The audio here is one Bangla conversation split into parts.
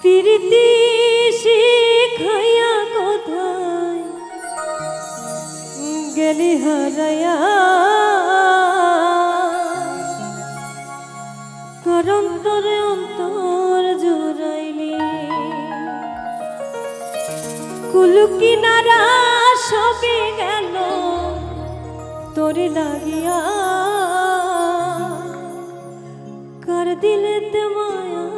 প্রীতি শিখাইয়া কোথায়? গেলি হারাইয়া করম তোরে অন্তর জোরাইলি কুলু কিনারা সবে গেল, তোরে লাগিয়া। दिल माया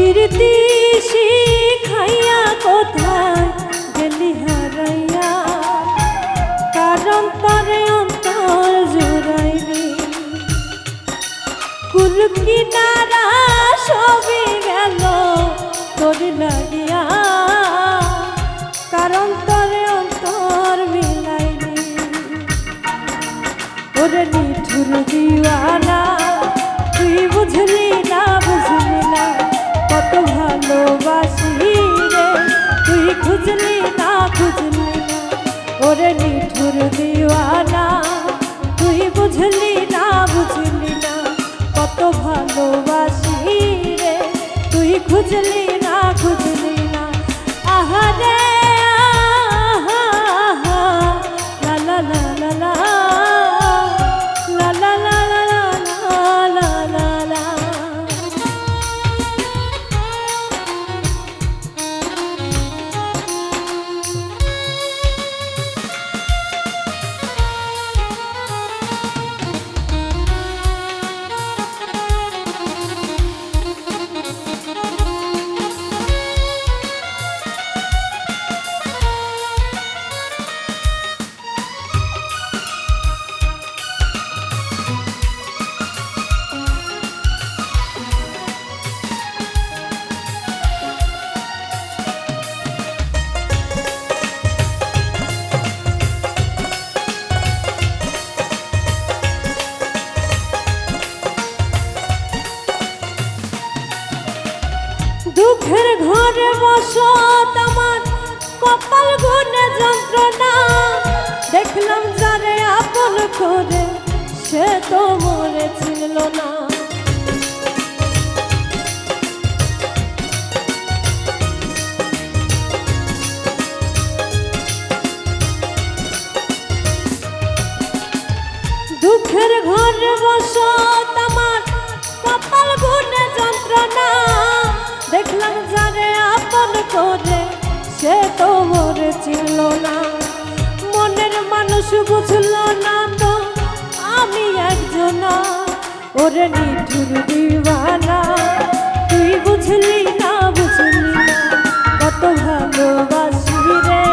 প্রীতি শিখাইয়া কোথায় গেলি হারাইয়া? যন্ত্রণা দেখলাম যারে আপন করে, সে তো মরে ছিল না। দুঃখের ঘরে বসত আমার, কপাল গুনে যন্ত্রণা। দেখলাম যারে আপন করে সে তো মরে ছিল না। মনের মানুষ বুঝল না তো, আমি একজন। ওরে নিঠুর দিওয়ানা, তুই বুঝলি না বুঝলি না, কত ভালোবাসি রে।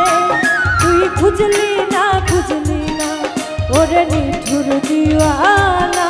তুই খুঁজলি না খুঁজলি না, ওরে নিঠুর দিওয়ানা।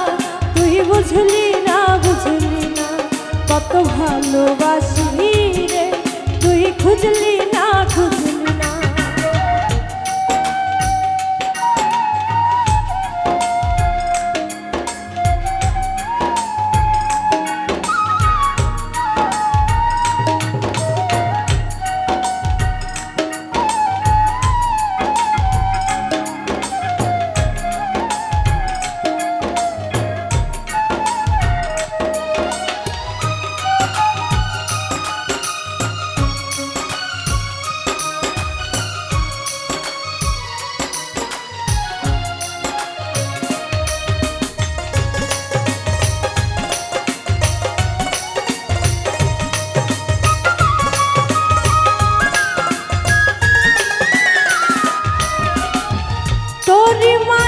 Đi.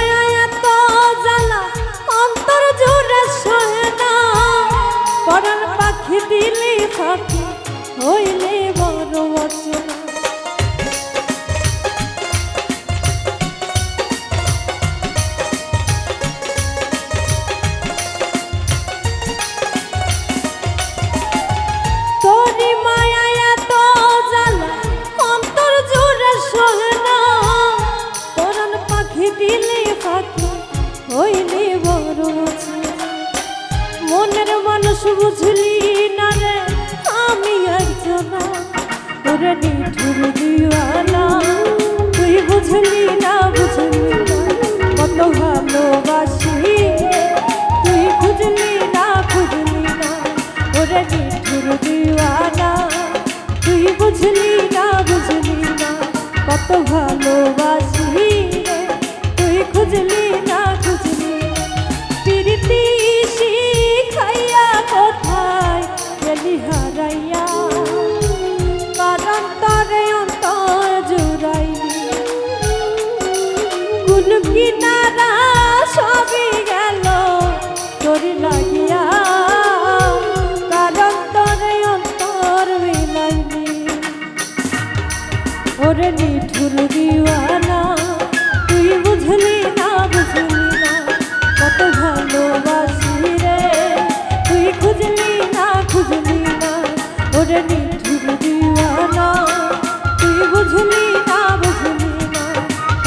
কত